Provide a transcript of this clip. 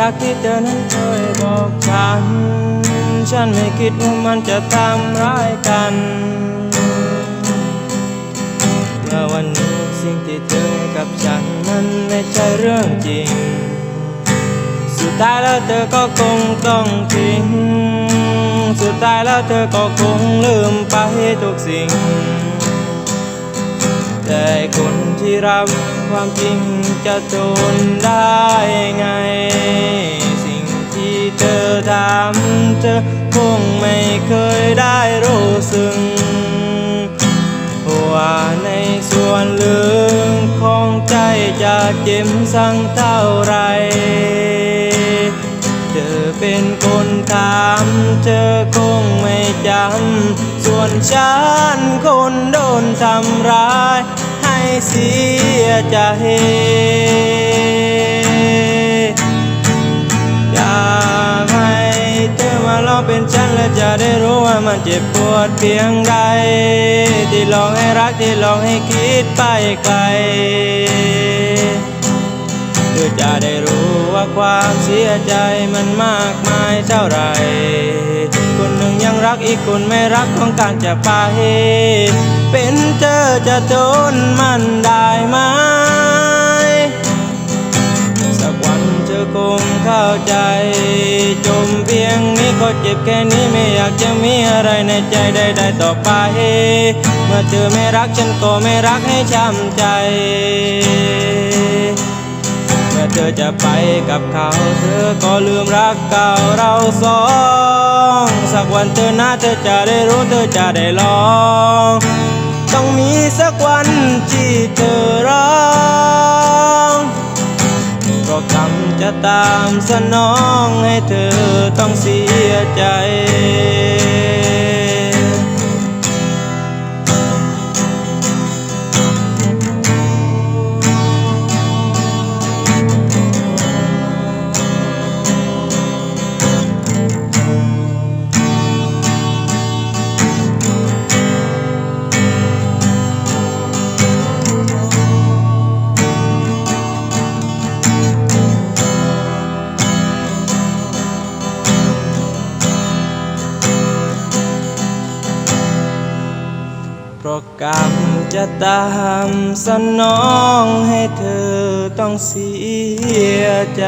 รักที่เธอนั้นเคยบอกฉัน ฉันไม่คิดว่ามันจะทำร้ายกันเมื่อวันนี้สิ่งที่เธอกับฉันมันไม่ใช่เรื่องจริง สุดท้ายแล้วเธอก็คงต้องทิ้ง สุดท้ายแล้วเธอก็คงลืมไปทุกสิ่ง แต่คนที่รับความจริงจะทนได้ไง สิ่งที่เธอทำเธอคงไม่เคยได้รู้สึกว่าในส่วนลึกของใจจะเจ็บสังเท่าไร เธอเป็นคนทำเธอคงไม่จำ ส่วนฉันคนโดนทำร้าย เสียใจอยากให้เธอมาลองเป็นฉันและจะได้รู้ว่ามันเจ็บปวดเพียงใด ที่ลองให้รักที่ลองให้คิดไปไกลเธอจะได้รู้ว่าความเสียใจมันมากมายเท่าไหร่ ยังรักอีกคนไม่รักต้องการจะไป เป็นเธอจะทนมันได้ไหม สักวันเธอคงเข้าใจ จมเพียงนี้ก็เจ็บแค่นี้ไม่อยากจะมีอะไรในใจใดๆต่อไป เมื่อเธอไม่รักฉันก็ไม่รักให้ช้ำใจเมื่อเธอจะไปกับเขา เธอก็ลืมรักเก่าเราสอง สักวันเธอนะเธอจะได้รู้เธอจะได้ลอง ต้องมีสักวันที่เธอร้องเพราะกรรมจะตามสนองให้เธอต้องเสียใจ เพราะกรรมจะตามสนองให้เธอต้องเสียใจ